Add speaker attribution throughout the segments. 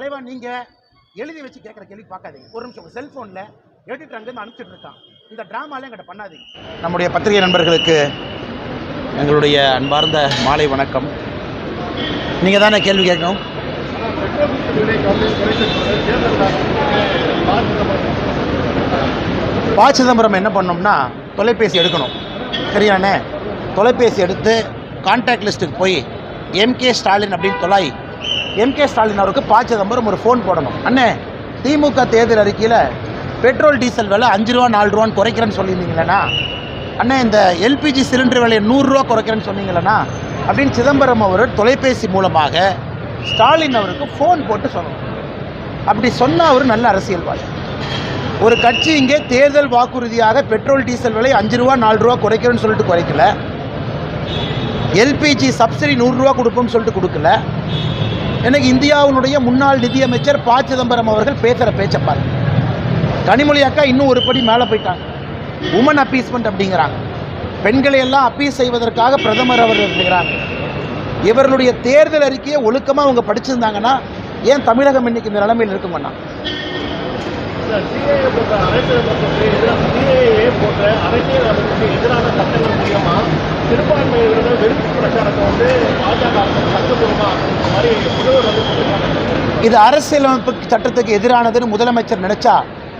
Speaker 1: தலைவா நீங்கள் எழுதி வச்சு கேட்குற கேள்வி பார்க்காதீங்க. ஒரு நிமிஷம் செல்ஃபோனில் செல்போன்ல எடிட்டர் அங்கேருந்து அனுப்பிச்சிட்டு இருக்கான். இந்த ட்ராமாலாம் எங்கிட்ட பண்ணாதீங்க. நம்முடைய பத்திரிகை நண்பர்களுக்கு எங்களுடைய அன்பார்ந்த மாலை வணக்கம். நீங்கள் தானே கேள்வி கேட்கணும்? ப சிதம்பரம் என்ன பண்ணோம்னா தொலைபேசி எடுக்கணும். சரியாண்ணே தொலைபேசி எடுத்து கான்டாக்ட் லிஸ்ட்டுக்கு போய் எம்கே ஸ்டாலின் அப்படின்னு தொலாய் எம் கே ஸ்டாலின் அவருக்கு ப சிதம்பரம் ஒரு ஃபோன் போடணும். அண்ணே திமுக தேர்தல் அறிக்கையில் பெட்ரோல் டீசல் விலை அஞ்சு ரூபா நாலு ரூபான்னு குறைக்கிறேன்னு சொல்லியிருந்தீங்களேண்ணா. அண்ணே இந்த எல்பிஜி சிலிண்டர் விலையை நூறுரூவா குறைக்கிறேன்னு சொன்னீங்களேண்ணா. அப்படின்னு சிதம்பரம் அவர் தொலைபேசி மூலமாக ஸ்டாலின் அவருக்கு ஃபோன் போட்டு சொல்லணும் அப்படி சொன்னால் அவர் நல்ல அரசியல்வாதி. ஒரு கட்சி இங்கே தேர்தல் வாக்குறுதியாக பெட்ரோல் டீசல் விலை அஞ்சு ரூபா நாலு ரூபா குறைக்கிறேன்னு சொல்லிட்டு குறைக்கல. எல்பிஜி சப்சிடி நூறுரூவா கொடுப்போம்னு சொல்லிட்டு கொடுக்கல. எனக்கு இந்தியாவினுடைய முன்னாள் நிதியமைச்சர் ப. சிதம்பரம் அவர்கள் பேசுகிற பேச்சை பாருங்க. கனிமொழி அக்கா இன்னும் ஒரு படி மேலே போயிட்டாங்க. உமன் அப்பீஸ்மெண்ட் அப்படிங்கிறாங்க. பெண்களை எல்லாம் அப்பீஸ் செய்வதற்காக பிரதமர் அவர் இருக்கிறாங்க இவர்களுடைய தேர்தல் அறிக்கையை ஒழுக்கமாக அவங்க படிச்சிருந்தாங்கன்னா ஏன் தமிழகம் இன்னைக்கு இந்த நிலைமையில் இருக்குங்கண்ணா?
Speaker 2: போன்ற அரசியல் எதிராக சிஏஏ போன்ற அரசியல் அமைப்புக்கு எதிரான சட்டங்கள் மூலியமா சிறுபான்மையினர்கள் வெறுப்பு பிரச்சாரத்தை வந்து பாஜக சட்டபூர்வமா மாதிரி முதல்வர் வந்து
Speaker 1: இது அரசியலமைப்பு சட்டத்துக்கு எதிரானதுன்னு முதலமைச்சர் நினைச்சா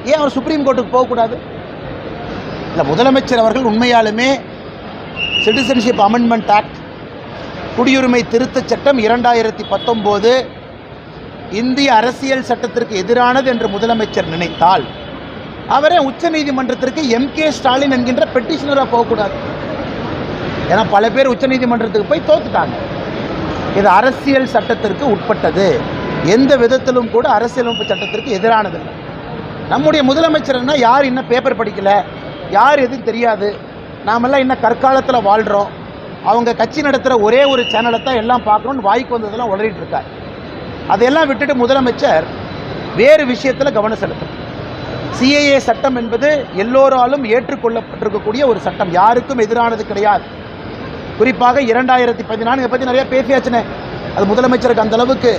Speaker 1: ஏன் அவர் சுப்ரீம் கோர்ட்டுக்கு போகக்கூடாது இல்லை முதலமைச்சர் அவர்கள் உண்மையாலுமே சிட்டிசன்ஷிப் அமெண்ட்மெண்ட் ஆக்ட் குடியுரிமை திருத்தச் சட்டம் இரண்டாயிரத்தி பத்தொம்போது இந்திய அரசியல் சட்டத்திற்கு எதிரானது என்று முதலமைச்சர் நினைத்தால் அவரே உச்சநீதிமன்றத்திற்கு எம் கே ஸ்டாலின் என்கின்ற பெட்டிஷனராக போகக்கூடாது. ஏன்னா பல பேர் உச்சநீதிமன்றத்துக்கு போய் தோத்துட்டாங்க. இது அரசியல் சட்டத்திற்கு உட்பட்டது. எந்த விதத்திலும் கூட அரசியலமைப்பு சட்டத்திற்கு எதிரானது. நம்முடைய முதலமைச்சர்னா யார் இன்னும் பேப்பர் படிக்கல? யார் எதுவும் தெரியாது. நாமெல்லாம் இன்னும் கற்காலத்தில் வாழ்கிறோம் அவங்க கட்சி நடத்துகிற ஒரே ஒரு சேனலை தான் எல்லாம் பார்க்கணும்னு வாய்க்கு வந்ததெல்லாம் உளறிட்டு இருக்கார். அதையெல்லாம் விட்டுட்டு முதலமைச்சர் வேறு விஷயத்தில் கவனம் செலுத்தணும். சிஏஏ சட்டம் என்பது எல்லோராலும் ஏற்றுக்கொள்ளப்பட்டிருக்கக்கூடிய ஒரு சட்டம். யாருக்கும் எதிரானது கிடையாது. குறிப்பாக இரண்டாயிரத்தி பதினான்கு பற்றி நிறையா பேசியாச்சுனே. அது முதலமைச்சருக்கு அந்த அளவுக்கு.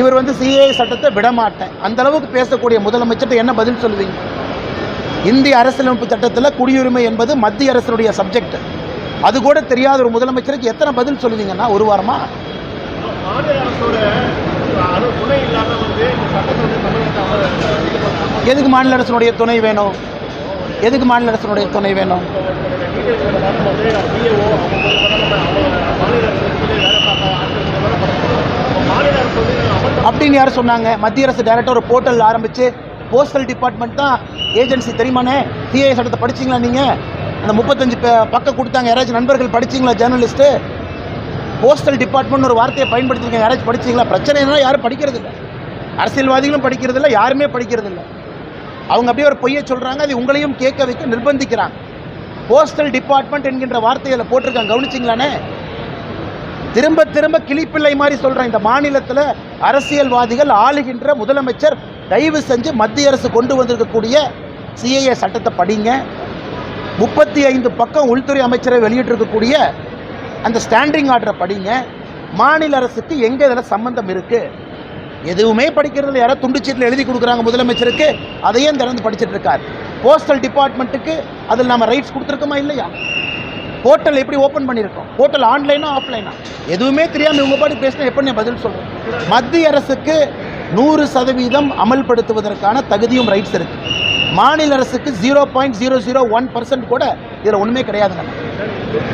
Speaker 1: இவர் வந்து சிஏஏ சட்டத்தை விடமாட்டேன் அந்த அளவுக்கு பேசக்கூடிய முதலமைச்சர்கிட்ட என்ன பதில் சொல்லுவீங்க? இந்திய அரசியலமைப்பு சட்டத்தில் குடியுரிமை என்பது மத்திய அரசினுடைய சப்ஜெக்ட் அது கூட தெரியாத ஒரு முதலமைச்சருக்கு எத்தனை பதில் சொல்லுவீங்கன்னா? ஒரு வாரமா? எதுக்கு மாநில அரசனுடைய துணை வேணும்? எதுக்கு மாநில அரசனுடைய துணை வேணும்? அப்படின்னு யார் சொன்னாங்க? மத்திய அரசு டைரக்டர் ஒரு போர்ட்டல் ஆரம்பித்து போஸ்டல் டிபார்ட்மெண்ட் தான் ஏஜென்சி தெரியுமானே சிஏ சட்டத்தை படிச்சீங்களா நீங்கள் அந்த முப்பத்தஞ்சு பக்கம் கொடுத்தாங்க. யாராச்சும் நண்பர்கள் படிச்சிங்களா ஜேர்னலிஸ்ட்டு போஸ்டல் டிபார்ட்மெண்ட் ஒரு வார்த்தையை பயன்படுத்திருக்காங்க யாராச்சும் படிச்சீங்களா? பிரச்சனைனா யாரும் படிக்கிறது இல்லை. அரசியல்வாதிகளும் படிக்கிறது இல்லை யாருமே படிக்கிறது இல்லை. அவங்க அப்படியே ஒரு பொய்யை சொல்கிறாங்க அது உங்களையும் கேட்க வைக்க நிர்பந்திக்கிறாங்க. போஸ்டல் டிபார்ட்மெண்ட் என்கின்ற வார்த்தையில் போட்டிருக்காங்க. கவனிச்சிங்களானே? திரும்ப திரும்ப கிளிப்பிள்ளை மாதிரி சொல்கிறேன் இந்த மாநிலத்தில் அரசியல்வாதிகள் ஆளுகின்ற முதலமைச்சர் தயவு செஞ்சு மத்திய அரசு கொண்டு வந்திருக்கக்கூடிய சிஏஏ சட்டத்தை படிங்க. முப்பத்தி ஐந்து பக்கம் உள்துறை அமைச்சரை வெளியிட்டிருக்கக்கூடிய அந்த ஸ்டாண்டிங் ஆர்டரை படிங்க. மாநில அரசுக்கு எங்கே இதில் சம்மந்தம் இருக்குது எதுவுமே படிக்கிறதுல யாரோ துண்டுச்சீட்டில் எழுதி கொடுக்குறாங்க முதலமைச்சருக்கு. அதையும் திறந்து படிச்சுட்டு இருக்கார். போஸ்டல் டிபார்ட்மெண்ட்டுக்கு அதில் நம்ம ரைட்ஸ் கொடுத்துருக்கோமா இல்லையா? போர்ட்டல் எப்படி ஓப்பன் பண்ணியிருக்கோம்? போர்ட்டல் ஆன்லைனா ஆஃப்லைனா எதுவுமே தெரியாமல் இவங்க பாட்டு பேசினா எப்படி நான் பதில் சொல்கிறேன் மத்திய அரசுக்கு நூறு சதவீதம் அமல்படுத்துவதற்கான தகுதியும் ரைட்ஸ் இருக்குது மாநில அரசுக்கு zero point zero zero one percent கூட இதில் ஒன்றுமே கிடையாதுங்க
Speaker 2: வந்து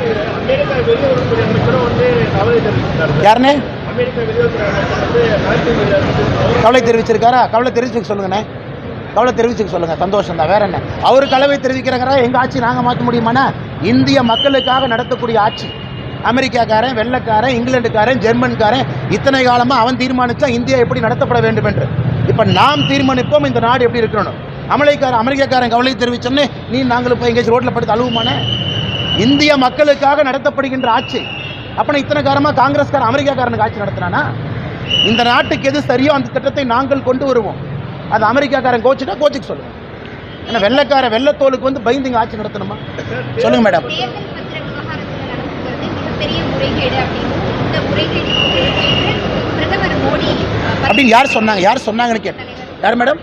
Speaker 2: கவலை தெரிவிச்சிருக்காரு.
Speaker 1: கவலை தெரிவிச்சுக்க சொல்லுங்கண்ணே. கவலை தெரிவிச்சுக்க சொல்லுங்க. சந்தோஷம் தான். வேற என்ன? அவர் கலவை தெரிவிக்கிறாரா எங்க ஆட்சி நாங்கள் மாற்ற முடியுமாண்ணா? இந்திய மக்களுக்காக நடத்தக்கூடிய ஆட்சி. அமெரிக்காக்காரன் வெள்ளைக்காரன் இங்கிலாந்துக்காரன் ஜெர்மன்காரன் இத்தனை காலமாக அவன் தீர்மானிச்சா இந்தியா எப்படி நடத்தப்பட வேண்டும் என்று. இப்போ நாம் தீர்மானிப்போம் இந்த நாடு எப்படி இருக்கணும் அமெரிக்காரன் அமெரிக்காக்காரன் கவலை தெரிவிச்சோன்னே நீ நாங்களும் போய் எங்கேயாச்சும் ரோட்டில் படுத்து அழுவுமானே இந்திய மக்களுக்காக நடத்தப்படுகின்ற ஆட்சி. அப்போ இத்தனை காலமாக காங்கிரஸ்காரன் அமெரிக்காக்காரனுக்கு ஆட்சி நடத்தினானா? இந்த நாட்டுக்கு எது சரியோ அந்த திட்டத்தை நாங்கள் கொண்டு வருவோம். அது அமெரிக்காக்காரன் கோச்சுட்டா கோச்சுக்கு சொல்லுங்க. ஏன்னா வெள்ளைக்கார வெள்ளத்தோலுக்கு வந்து பயந்துங்க ஆட்சி நடத்தணுமா? சொல்லுங்க மேடம்.
Speaker 3: அப்படின்னு
Speaker 1: யார் சொன்னாங்க? யார் சொன்னாங்கன்னு கேட்டேன். யார் மேடம்?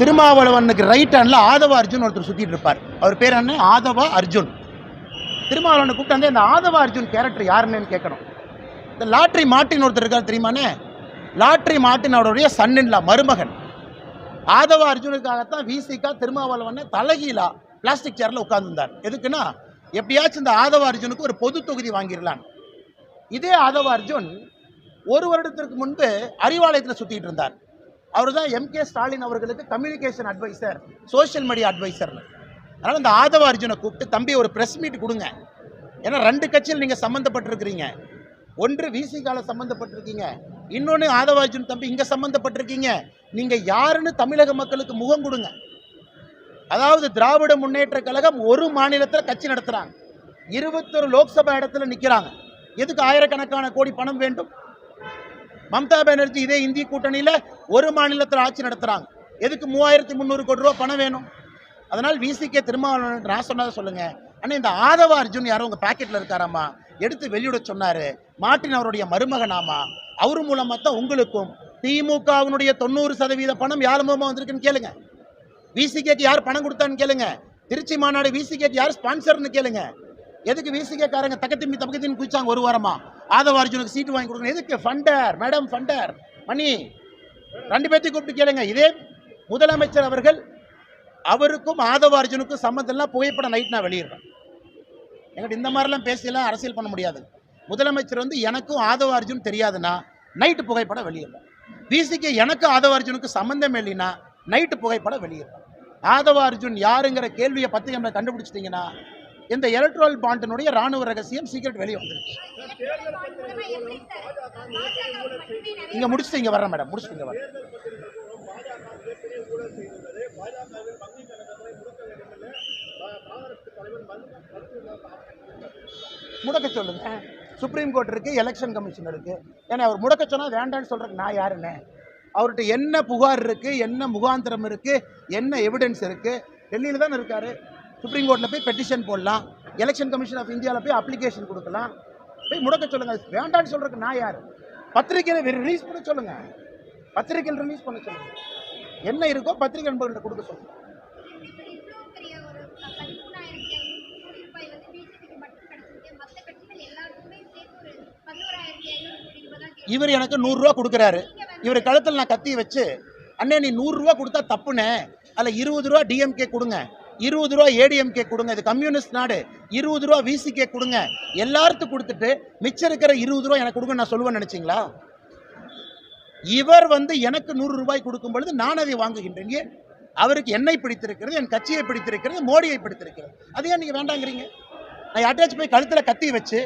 Speaker 1: திருமாவளவனுக்கு ரைட் ஹேண்டில் ஆதவ அர்ஜுன் ஒருத்தர் சுற்றிட்டு இருப்பார். அவர் பேர் என்ன? ஆதவ அர்ஜுன். திருமாவளவனை கூப்பிட்டு வந்து இந்த ஆதவ அர்ஜுன் கேரக்டர் யாருன்னு கேட்கணும். இந்த லாட்ரி மார்ட்டின் ஒருத்தர் இருக்கார் தெரியுமானே லாட்ரி மாட்டின் அவருடைய சன்னின்லா மருமகன். ஆதவ அர்ஜுனுக்காகத்தான் விசிகா திருமாவளவனை தலைகீழா பிளாஸ்டிக் சேரில் உட்கார்ந்துருந்தார். எதுக்குன்னா எப்படியாச்சும் இந்த ஆதவ அர்ஜுனுக்கு ஒரு பொது தொகுதி வாங்கிடலான் இதே ஆதவ அர்ஜுன் ஒரு வருடத்திற்கு முன்பு அறிவாலயத்தில் சுற்றிட்டு இருந்தார். அவர் தான் எம்கே ஸ்டாலின் அவர்களுக்கு கம்யூனிகேஷன் அட்வைசர் சோஷியல் மீடியா அட்வைசர்னு அதனால் இந்த ஆதவ அர்ஜுனை கூப்பிட்டு தம்பி ஒரு ப்ரெஸ் மீட் கொடுங்க. ஏன்னா ரெண்டு கட்சியில் நீங்கள் சம்மந்தப்பட்டிருக்கிறீங்க ஒன்று விசிகால சம்மந்தப்பட்டிருக்கீங்க இன்னொன்று ஆதவ அர்ஜுன் தம்பி இங்கே சம்மந்தப்பட்டிருக்கீங்க நீங்கள் யாருன்னு தமிழக மக்களுக்கு முகம் கொடுங்க. அதாவது திராவிட முன்னேற்ற கழகம் ஒரு மாநிலத்தில் கட்சி நடத்துகிறாங்க இருபத்தொரு லோக்சபா இடத்துல நிற்கிறாங்க எதுக்கு ஆயிரக்கணக்கான கோடி பணம் வேண்டும்? மம்தா பானர்ஜி இதே இந்திய கூட்டணியில் ஒரு மாநிலத்தில் ஆட்சி நடத்துகிறாங்க எதுக்கு மூவாயிரத்தி முந்நூறு கோடி ரூபா பணம் வேணும்? அதனால் விசிகே திருமாவளவன் நான் சொன்னதை சொல்லுங்கள் ஆனால் இந்த ஆதவ அர்ஜுன் யாரோ உங்கள் பாக்கெட்டில் இருக்காராமா? எடுத்து வெளியிட சொன்னார். மாட்டின் அவருடைய மருமகனாமா? அவர் மூலமாக தான் உங்களுக்கும் திமுகவினுடைய தொண்ணூறு சதவீத பணம் யார் மூலமாக வந்திருக்குன்னு கேளுங்க. விசிகேக்கு யார் பணம் கொடுத்தான்னு கேளுங்க. திருச்சி மாநாடு விசிகேக்கு யார் ஸ்பான்சர்னு கேளுங்க. எதுக்கு விசிகே காரங்க தக்கத்திம்மி தக்கத்தின்னு குதிச்சாங்க ஒரு வாரமா? ஆதவ அர்ஜுனுக்கு சீட்டு வாங்கி கொடுக்கணும். எதுக்கு? ஃபண்டர் மேடம் ஃபண்டர். மணி ரெண்டு பேர்த்தையும் கூப்பிட்டு கேளுங்க. இதே முதலமைச்சர் அவர்கள் அவருக்கும் ஆதவ அர்ஜுனுக்கும் சம்மந்தம்லாம் புகைப்படம் நைட் நான் வெளியிடுறேன். எங்கிட்ட இந்த மாதிரிலாம் பேசியெல்லாம் அரசியல் பண்ண முடியாது. முதலமைச்சர் வந்து எனக்கும் ஆதவ அர்ஜுன் தெரியாதுன்னா நைட்டு புகைப்படம் வெளியிடுறேன். பிசிக்கு எனக்கும் ஆதவ அர்ஜுனுக்கு சம்மந்தம் இல்லைன்னா நைட்டு புகைப்படம் வெளியிடுறேன். ஆதவ அர்ஜுன் யாருங்கிற கேள்வியை பத்திரிகை கண்டுபிடிச்சிட்டிங்கன்னா இந்த எலக்ட்ரல் பாண்டினுடைய ராணுவ ரகசியம் சீக்கிரம் வெளியே வந்துருக்கு இங்கே முடிச்சுட்டு இங்கே வர்றேன் மேடம் முடிச்சுட்டு இங்கே வரேன் முடக்க சொல்லுங்க. சுப்ரீம் கோர்ட் இருக்கு எலெக்ஷன் கமிஷன் இருக்கு. ஏன்னா அவர் முடக்க சொன்னா வேண்டான்னு சொல்றதுக்கு நான் யாருன்னு அவர்கிட்ட என்ன புகார் இருக்கு என்ன முகாந்திரம் இருக்கு என்ன எவிடன்ஸ் இருக்கு டெல்லியில் தானே இருக்காரு. சுப்ரீம் கோர்ட்டில் போய் பெட்டிஷன் போடலாம். எலெக்ஷன் கமிஷன் ஆஃப் இந்தியாவில் போய் அப்ளிகேஷன் கொடுக்கலாம். போய் முடக்க சொல்லுங்கள் வேண்டான்னு சொல்கிறதுக்கு நான் யார்? பத்திரிக்கையில் ரிலீஸ் பண்ண சொல்லுங்கள் பத்திரிக்கையில் ரிலீஸ் பண்ண சொல்லுங்கள் என்ன இருக்கோ பத்திரிகை நண்பர்கள்ட்ட கொடுக்க
Speaker 3: சொல்லுங்கள்
Speaker 1: இவர் எனக்கு நூறுரூவா கொடுக்குறாரு. இவர் கழுத்தில் நான் கத்தி வச்சு அண்ணே நீ நூறுரூவா கொடுத்தா தப்புனே. அதில் இருபது ரூபா டிஎம்கே கொடுங்க. இருபது ரூபா ஏடிஎம்கே கொடுங்க. இது கம்யூனிஸ்ட் நாடு. இருபது ரூபா விசிகே கொடுங்க. எல்லாத்துக்கும் கொடுத்துட்டு மிச்சம் இருக்கிற இருபது ரூபா எனக்கு கொடுங்க நான் சொல்லுவேன்னு நினச்சிங்களா? இவர் வந்து எனக்கு நூறு ரூபாய் கொடுக்கும் பொழுது நான் அதை வாங்குகின்றேன். அவருக்கு என்னை பிடித்திருக்கிறது என் கட்சியை பிடித்திருக்கிறது மோடியை பிடித்திருக்கிறது. அது ஏன் நீங்கள் வேண்டாங்கிறீங்க? நான் யார்ட்டாச்சும் போய் கழுத்தில் கத்தி வச்சு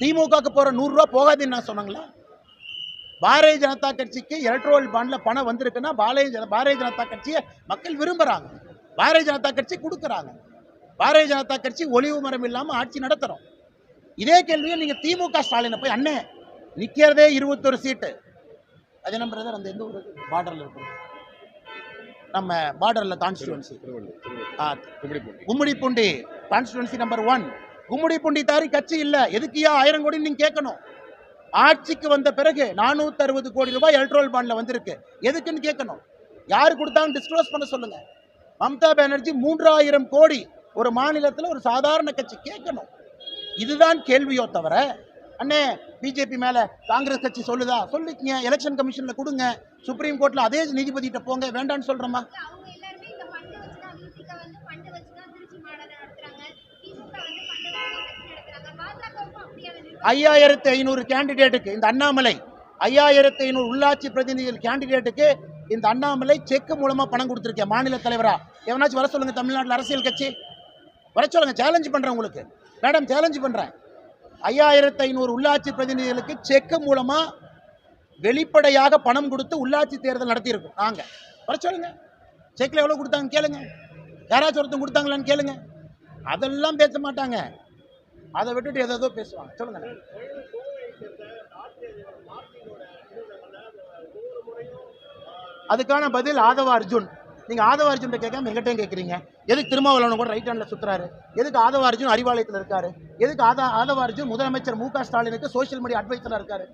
Speaker 1: திமுகவுக்கு போகிற நூறுரூவா போகாதுன்னு நான் சொன்னாங்களா? பாரதிய ஜனதா கட்சிக்கு எலக்ட்ரோல் பாண்டில் பணம் வந்திருக்குன்னா பாரதிய ஜன பாரதிய ஜனதா கட்சியை மக்கள் விரும்புகிறாங்க பாரதிய ஜனதா கட்சி கொடுக்குறாங்க. பாரதிய ஜனதா கட்சி ஒளிவு மரம் இல்லாமல் ஆட்சி நடத்துகிறோம் இதே கேள்வியை நீங்கள் திமுக ஸ்டாலினை போய் அண்ணே நிற்கிறதே இருபத்தொரு சீட்டு. அது என்ன பிரதர் அந்த எந்த ஊர்? பார்டரில் இருக்கும். நம்ம பார்டரில் கான்ஸ்டியூன்சி ஆ Gummidipoondi constituency number one Gummidipoondi தாரி கட்சி இல்லை. எதுக்கியா ஆயிரம் கோடி நீங்கள் கேட்கணும்? ஆட்சிக்கு வந்த பிறகு நானூற்றி அறுபது கோடி ரூபாய் எலக்ட்ரோல் பாண்டில் வந்திருக்கு. எதுக்குன்னு கேட்கணும்? யார் கொடுத்தாலும் டிஸ்க்ளோஸ் பண்ண சொல்லுங்க. மம்தா பானர்ஜி மூன்றாயிரம் கோடி ஒரு மாநிலத்தில் ஒரு சாதாரண கட்சி கேட்கணும். இதுதான் கேள்வியோ தவிர அண்ணே பிஜேபி மேலே காங்கிரஸ் கட்சி சொல்லுதா? சொல்லிக்கங்க எலெக்ஷன் கமிஷனில் கொடுங்க சுப்ரீம் கோர்ட்டில் அதே நீதிபதிகிட்ட போங்க வேண்டான்னு சொல்கிறோமா ஐயாயிரத்து ஐநூறு கேண்டிடேட்டுக்கு இந்த அண்ணாமலை ஐயாயிரத்து ஐநூறு உள்ளாட்சி பிரதிநிதிகள் கேண்டிடேட்டுக்கு இந்த அண்ணாமலை செக் மூலமாக பணம் கொடுத்துருக்கேன் மாநில தலைவரா? எவனாச்சும் வர சொல்லுங்கள் தமிழ்நாட்டில் அரசியல் கட்சி. வர சொல்லுங்கள் சேலஞ்சு பண்ணுறேன் உங்களுக்கு. மேடம் சேலஞ்சு பண்ணுறேன் ஐயாயிரத்து ஐநூறு உள்ளாட்சி பிரதிநிதிகளுக்கு செக் மூலமாக வெளிப்படையாக பணம் கொடுத்து உள்ளாட்சி தேர்தல் நடத்தியிருக்கோம். நாங்கள் வர சொல்லுங்கள் செக்கில் எவ்வளோ கொடுத்தாங்க கேளுங்க. யாராச்சும் ஒருத்தன் கொடுத்தாங்களான்னு கேளுங்க. அதெல்லாம் பேச மாட்டாங்க. அதை விட்டுட்டு எதோ பேசுவாங்க. சொல்லுங்கள் அதுக்கான பதில் ஆதவ அர்ஜுன். நீங்கள் ஆதவ அர்ஜுன் கேட்காம எங்கிட்டையும் கேட்குறீங்க எதுக்கு திருமாவளவன் கூட ரைட் ஹேண்டில் சுற்றுறாரு எதுக்கு ஆதவ அர்ஜுன் அறிவாலயத்தில் இருக்காரு? எதுக்கு ஆதா ஆதவ அர்ஜுன் முதலமைச்சர் மு க ஸ்டாலினுக்கு சோஷியல் மீடியா அட்வைசராக இருக்காரு?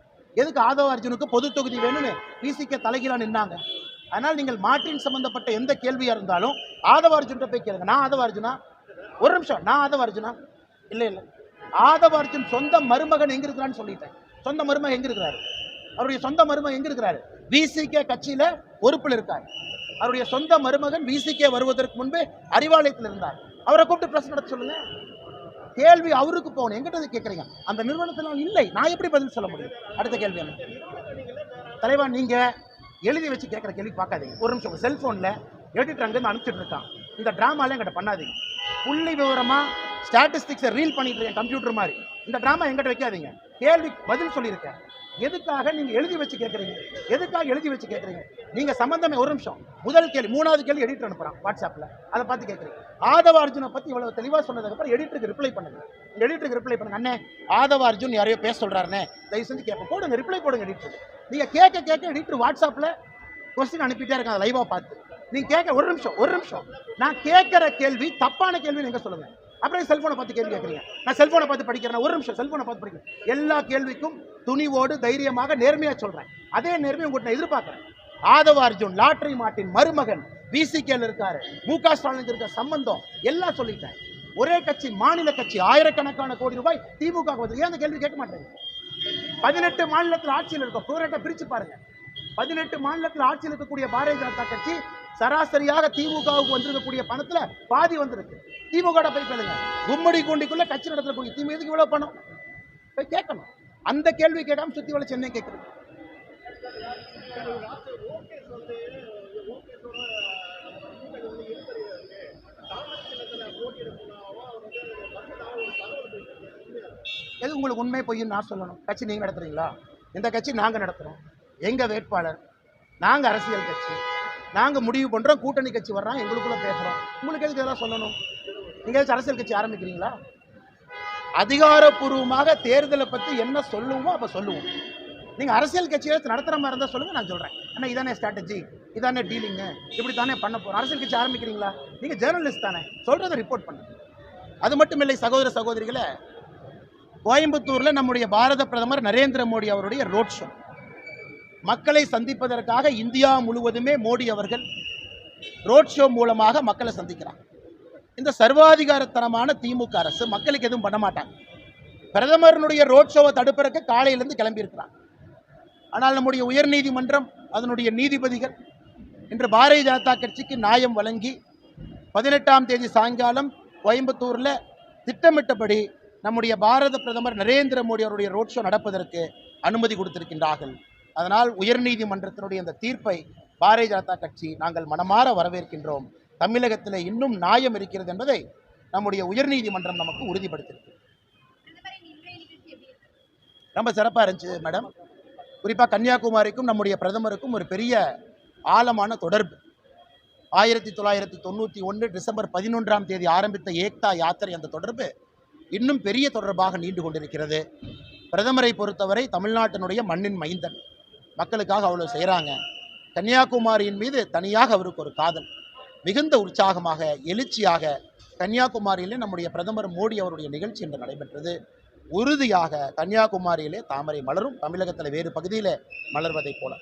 Speaker 1: எதுக்கு ஆதவ அர்ஜுனுக்கு பொது தொகுதி வேணும்னு பிசிக்க தலைகீழா நின்னாங்க? அதனால் நீங்கள் மாற்றின் சம்பந்தப்பட்ட எந்த கேள்வியாக இருந்தாலும் ஆதவ அர்ஜுன்கிட்ட போய் கேளுங்க. நான் ஆதவ அர்ஜுனா? ஒரு நிமிஷம். நான் ஆதவ அர்ஜுனா? இல்லை இல்லை. ஆதவ அர்ஜுன் சொந்த மருமகன் எங்கே இருக்கிறான்னு சொல்லிட்டேன். சொந்த மருமகன் எங்கே இருக்கிறாரு? அவருடைய சொந்த மருமகன் எங்கே இருக்கிறாரு? விசிகே கட்சியில பொறுப்பில் இருக்கார். அவருடைய சொந்த மருமகன் விசிகே வருவதற்கு முன்பு அறிவாலயத்தில் இருந்தார். அவரை கூப்பிட்டு பிரஸ் நடத்த சொல்லுங்க. கேள்வி அவருக்கு போகணும். எங்கிட்ட கேட்குறீங்க அந்த நிறுவனத்தினால் இல்லை. நான் எப்படி பதில் சொல்ல முடியும்? அடுத்த கேள்வி என்ன? தலைவா நீங்க எழுதி வச்சு கேட்குற கேள்வி பார்க்காதீங்க. ஒரு நிமிஷம். செல்ஃபோனில் எடிட்டர் அங்கேருந்து அனுப்பிச்சுட்டு இருக்கான். இந்த ட்ராமாலாம் எங்கிட்ட பண்ணாதீங்க. புள்ளி விவரமாக ஸ்டாட்டிஸ்டிக்ஸை ரீல் பண்ணிட்டு இருக்கேன் கம்ப்யூட்டர் மாதிரி. இந்த ட்ராமா எங்கிட்ட வைக்காதீங்க. கேள்வி பதில் சொல்லியிருக்கேன். எதுக்காக நீங்க எழுதி வச்சு கேட்குறீங்க எதுக்காக எழுதி வச்சு கேட்குறீங்க நீங்க சம்பந்தமே ஒரு நிமிஷம். முதல் கேள்வி மூணாவது கேள்வி எடிட்டர் அனுப்புறான் வாட்ஸ்அப்ல. அதை பார்த்து கேட்குறீங்க ஆதவ அர்ஜுனை பத்தி இவ்வளவு தெளிவா சொன்னதுக்கு அப்புறம் எடிட்டருக்கு ரிப்ளை பண்ணுங்க. எடிட்டருக்கு ரிப்ளை பண்ணுங்க அண்ணே ஆதவ அர்ஜுன் யாரையோ பேச சொல்றாருண்ணே. தயவு செஞ்சு கேட்போம். போடுங்க ரிப்ளை போடுங்க எடிட்டர் நீங்க கேட்க கேட்க எடிட்டர் வாட்ஸ்அப்ல கொஸ்டின் அனுப்பிட்டே இருக்காங்க லைவா பார்த்து. நீங்க கேட்க ஒரு நிமிஷம் ஒரு நிமிஷம். நான் கேட்கிற கேள்வி தப்பான கேள்வி நீங்க சொல்லுங்க? அப்புறம் செல்போனை பார்த்து கேள்வி கேட்குறீங்க. நான் செல்போனை பார்த்து படிக்கிறேன். ஒரு நிமிஷம் செல்போனை பார்த்து படிக்கிறேன். எல்லா கேள்விக்கும் துணிவோடு தைரியமாக நேர்மையா சொல்றேன். அதே நேர்மையை உங்கள்கிட்ட நான் எதிர்பார்க்குறேன். ஆதவ அர்ஜுன் லாட்டரி மாட்டின் மருமகன் விசிகேல இருக்காரு மு க ஸ்டாலினுக்கு இருக்க சம்பந்தம் எல்லாம் சொல்லிட்டேன். ஒரே கட்சி மாநில கட்சி ஆயிரக்கணக்கான கோடி ரூபாய் திமுக வந்து ஏன் அந்த கேள்வி கேட்க மாட்டேங்க பதினெட்டு மாநிலத்தில் ஆட்சியில் இருக்கும். பிரிச்சு பாருங்க. பதினெட்டு மாநிலத்தில் ஆட்சியில் இருக்கக்கூடிய பாரதிய ஜனதா கட்சி சராசரியாக திமுகவுக்கு வந்திருக்கக்கூடிய பணத்தில் பாதி வந்திருக்கு. திமுக போய் கேளுங்க. கும்மடி கூண்டிக்குள்ள கட்சி நடத்தக்கூடிய திமுக எதுக்கு இவ்வளோ பணம்? போய் கேட்கணும். அந்த கேள்வி கேட்காம சுற்றி வள சென்னை கேட்குறது. எது உங்களுக்கு உண்மை பொய்யும் நான் சொல்லணும். கட்சி நீங்கள் நடத்துறீங்களா? இந்த கட்சி நாங்கள் நடத்துகிறோம் எங்கள் வேட்பாளர்? நாங்கள் அரசியல் கட்சி. நாங்கள் முடிவு பண்ணுறோம் கூட்டணி கட்சி வர்றோம் எங்களுக்குள்ளே பேசுகிறோம் உங்களுக்கு எதுக்கு இதெல்லாம் சொல்லணும்? நீங்க ஏதாச்சும் அரசியல் கட்சி ஆரம்பிக்கிறீங்களா? அதிகாரப்பூர்வமாக தேர்தலை பற்றி என்ன சொல்லுவோமோ அப்போ சொல்லுவோம். நீங்கள் அரசியல் கட்சியை நடத்துகிற மாதிரி இருந்தால் சொல்லுங்கள் நான் சொல்கிறேன் ஆனால் இதானே ஸ்ட்ராட்டஜி இதானே டீலிங்கு இப்படி தானே பண்ண போகிறோம் அரசியல் கட்சி ஆரம்பிக்கிறீங்களா? நீங்கள் ஜேர்னலிஸ்ட் தானே. சொல்கிறத ரிப்போர்ட் பண்ணுங்க. அது மட்டும் இல்லை சகோதர சகோதரிகளை கோயம்புத்தூரில் நம்முடைய பாரத பிரதமர் நரேந்திர மோடி அவருடைய ரோட் ஷோ மக்களை சந்திப்பதற்காக இந்தியா முழுவதுமே மோடி அவர்கள் ரோட் ஷோ மூலமாக மக்களை சந்திக்கிறாங்க இந்த சர்வாதிகாரத்தனமான திமுக அரசு மக்களுக்கு எதுவும் பண்ண மாட்டாங்க. பிரதமரனுடைய ரோட் ஷோவை தடுப்பதற்கு காலையிலேருந்து கிளம்பியிருக்கிறாங்க ஆனால் நம்முடைய உயர்நீதிமன்றம் அதனுடைய நீதிபதிகள் இன்று பாரதிய ஜனதா கட்சிக்கு நியாயம் வழங்கி பதினெட்டாம் தேதி சாயங்காலம் கோயம்புத்தூரில் திட்டமிட்டபடி நம்முடைய பாரத பிரதமர் நரேந்திர மோடி அவருடைய ரோட் ஷோ நடப்பதற்கு அனுமதி கொடுத்திருக்கின்றார்கள். அதனால் உயர்நீதிமன்றத்தினுடைய அந்த தீர்ப்பை பாரதிய ஜனதா கட்சி நாங்கள் மனமாற வரவேற்கின்றோம். தமிழகத்தில் இன்னும் நியாயம் இருக்கிறது என்பதை நம்முடைய உயர்நீதிமன்றம் நமக்கு உறுதிப்படுத்தியிருக்கு. ரொம்ப சிறப்பாக இருந்துச்சு மேடம். குறிப்பாக கன்னியாகுமரிக்கும் நம்முடைய பிரதமருக்கும் ஒரு பெரிய ஆழமான தொடர்பு. ஆயிரத்தி தொள்ளாயிரத்தி தொண்ணூற்றி ஒன்று டிசம்பர் பதினொன்றாம் தேதி ஆரம்பித்த ஏக்தா யாத்திரை அந்த தொடர்பு இன்னும் பெரிய தொடர்பாக நீண்டு கொண்டிருக்கிறது. பிரதமரை பொறுத்தவரை தமிழ்நாட்டினுடைய மண்ணின் மைந்தன். மக்களுக்காக அவ்வளோ செய்கிறாங்க கன்னியாகுமரியின் மீது தனியாக அவருக்கு ஒரு காதல். மிகுந்த உற்சாகமாக எழுச்சியாக கன்னியாகுமரியிலே நம்முடைய பிரதமர் மோடி அவருடைய நிகழ்ச்சி இன்று நடைபெற்றது. உறுதியாக கன்னியாகுமரியிலே தாமரை மலரும் தமிழகத்தில் வேறு பகுதியில் மலர்வதைப் போல.